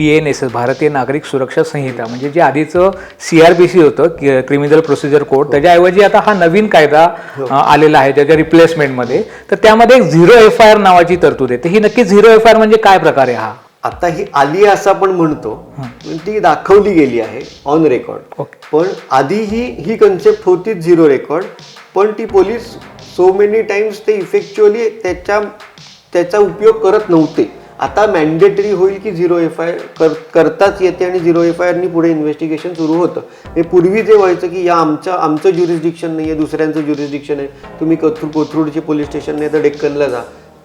बी N S S भारतीय नागरिक सुरक्षा संहिता म्हणजे जे आधीचं सी आर पी सी होतं क्रिमिनल प्रोसिजर कोड त्याच्याऐवजी आता हा नवीन कायदा अ, आलेला आहे त्याच्या रिप्लेसमेंटमध्ये तर त्यामध्ये एक झिरो एफ आय आर नावाची तरतूद आहे. तर ही नक्की झिरो एफ आय आर म्हणजे काय प्रकार आहे हा? आता ही आली आहे असं आपण म्हणतो. ती दाखवली गेली आहे ऑन रेकॉर्ड पण आधी ही ही कन्सेप्ट होती झिरो रेकॉर्ड पण ती पोलीस सो मेनी टाइम्स ते इफेक्च्युअली त्याच्या त्याचा उपयोग करत नव्हते. आता मॅन्डेटरी होईल की झिरो एफ आय कर करताच येते आणि झिरो एफ आयनी पुढे इन्व्हेस्टिगेशन सुरू होतं. हे पूर्वी जे व्हायचं की या आमच्या आमचं ज्युरिस्डिक्शन नाही आहे दुसऱ्यांचं ज्युरिस्डिक्शन आहे. तुम्ही कथरू कोथरूडचे पोलीस स्टेशन नाही तर डेक्कनला जा.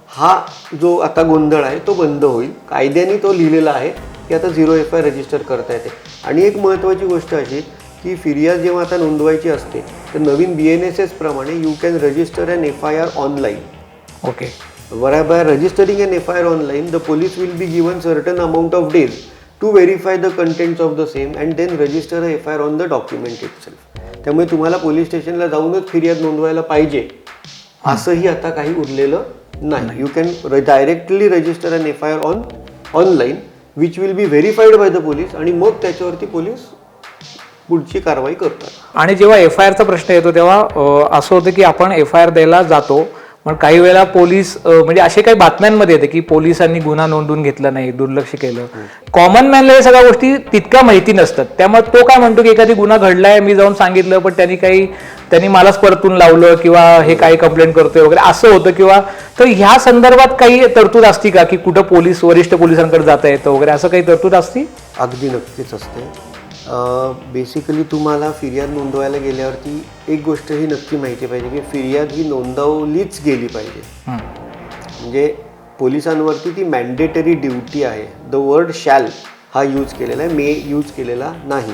हा जो आता गोंधळ आहे तो बंद होईल. कायद्याने तो लिहिलेला आहे की आता झिरो एफ आय रजिस्टर करता येते. आणि एक महत्त्वाची गोष्ट अशी की फिर्याद जेव्हा आता नोंदवायची असते तर नवीन B N S एसप्रमाणे you can register and F I R online okay Where by registering an FIR online, the police will be given certain amount of days to verify the contents of the same and then register a FIR on the document itself. त्यामुळे तुम्हाला police स्टेशनला जाऊनच फिर्याद नोंदवायला पाहिजे. असंही आता काही उरलेलं नाही. You can directly register an F I R on online which will be verified by the police आणि मग त्याच्यावरती पोलीस पुढची कारवाई करतात. आणि जेव्हा एफ आय आरचा प्रश्न येतो तेव्हा असं होतं की आपण एफ आय आर द्यायला जातो पण काही वेळेला पोलीस म्हणजे असे काही बातम्यांमध्ये येते की पोलिसांनी गुन्हा नोंदवून घेतला नाही दुर्लक्ष केलं. कॉमन मॅनला या सगळ्या गोष्टी तितक्या माहिती नसतात. त्यामुळे तो काय म्हणतो की एखादी गुन्हा घडलाय मी जाऊन सांगितलं पण त्यांनी काही त्यांनी मलाच परतून लावलं किंवा हे काही कंप्लेंट करतोय वगैरे असं होतं किंवा तर ह्या संदर्भात काही तरतूद असती का? की कुठं पोलीस वरिष्ठ पोलिसांकडे जाता येतं वगैरे असं काही तरतूद असती? अगदी नक्कीच असते. बेसिकली तुम्हाला फिर्याद नोंदवायला गेल्यावरती एक गोष्ट ही नक्की माहिती पाहिजे की फिर्याद ही नोंदवलीच गेली पाहिजे. म्हणजे पोलिसांवरती ती मॅन्डेटरी ड्युटी आहे. द वर्ड शॅल हा यूज केलेला आहे मे यूज केलेला नाही.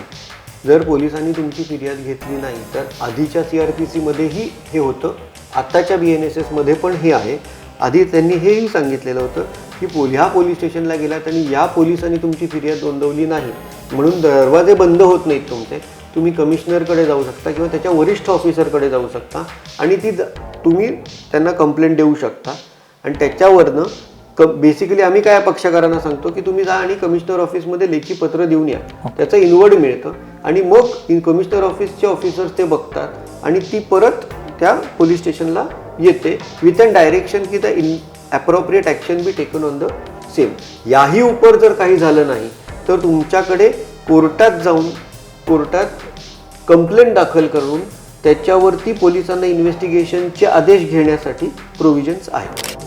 जर पोलिसांनी तुमची फिर्याद घेतली नाही तर आधीच्या सी आर पी सीमध्येही हे होतं. आत्ताच्या बी एन एस एसमध्ये पण हे आहे. आधी त्यांनी हेही सांगितलेलं होतं की पोल ह्या पोलीस स्टेशनला गेलात आणि या पोलिसांनी तुमची फिर्याद नोंदवली नाही. म्हणून दरवाजे बंद होत नाहीत तुमचे. तुम्ही कमिशनरकडे जाऊ शकता किंवा त्याच्या वरिष्ठ ऑफिसरकडे जाऊ शकता. आणि ती ज- तुम्ही त्यांना कंप्लेंट देऊ शकता. आणि त्याच्यावरनं क बेसिकली आम्ही काय पक्षकारांना सांगतो की तुम्ही जा आणि कमिशनर ऑफिसमध्ये लेखी पत्र देऊन या. त्याचं इनवर्ड मिळतं. आणि मग इन कमिशनर ऑफिसचे ऑफिसर्स ते बघतात. आणि ती परत त्या पोलीस स्टेशनला येते. विथ अन डायरेक्शन की the in appropriate action be taken on the same याही उपर जर काही झालं नाही तर तुमच्याकडे कोर्टात जाऊन कोर्टात कंप्लेंट दाखल करून त्याच्यावरती पोलिसांना इन्व्हेस्टिगेशनचे आदेश घेण्यासाठी प्रोव्हिजन्स आहेत.